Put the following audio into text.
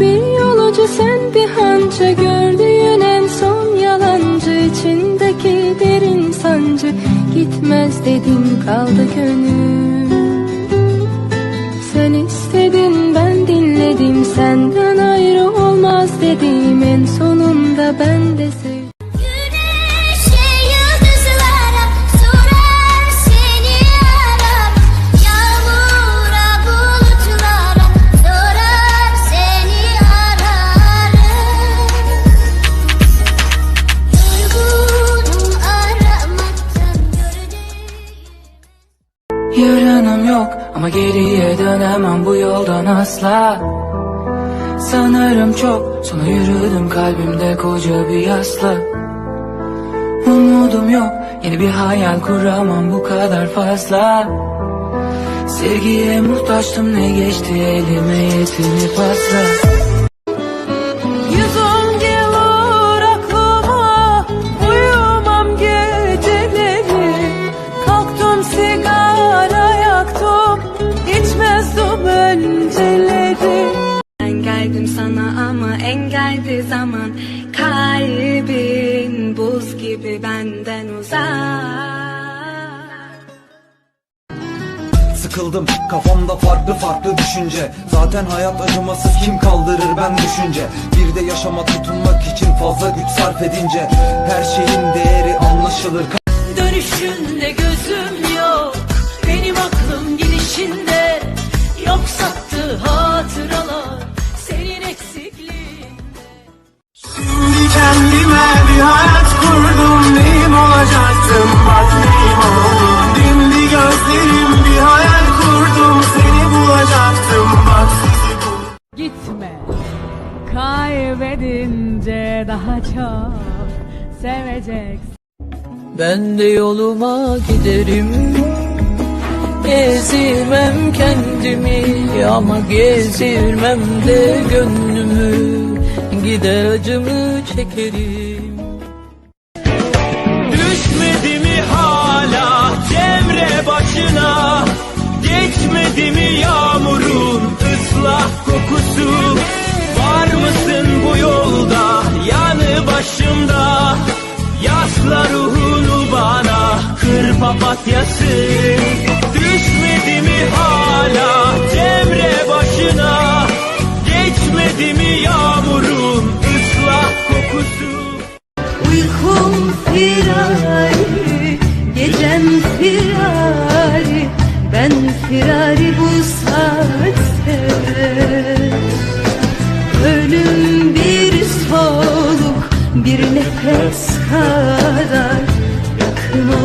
Bir yolcu sen bir hançer Gördüğün en son yalancı içindeki derin sancı Gitmez dedim kaldı gönül. Sen istedin ben dinledim Senden ayrı olmaz dedim En sonunda ama geriye dönemem bu yoldan asla. Sanırım çok sonra yürüdüm kalbimde koca bir yasla. Umudum yok yeni bir hayal kuramam bu kadar fazla. Sevgiye muhtaçtım ne geçti elime yetini pasla zaman Kalbin buz gibi benden uzak. Sıkıldım kafamda farklı farklı düşünce. Zaten hayat acımasız kim kaldırır ben düşünce. Bir de yaşama tutunmak için fazla güç sarf edince. Her şeyin değeri anlaşılır Gitme. Kaybedince daha çok seveceksin. Ben de yoluma giderim. Gezirmem kendimi ama gezirmem de gönlümü. Gider acımı çekerim. Düşmedi kır papatyası Düşmedi mi hala Cemre başına? Geçmedi mi yağmurun ıslak kokusu? Uykum firari, gecem firari Ben firari bu saatte. Ölüm bir soluk, bir nefes kadar Yakın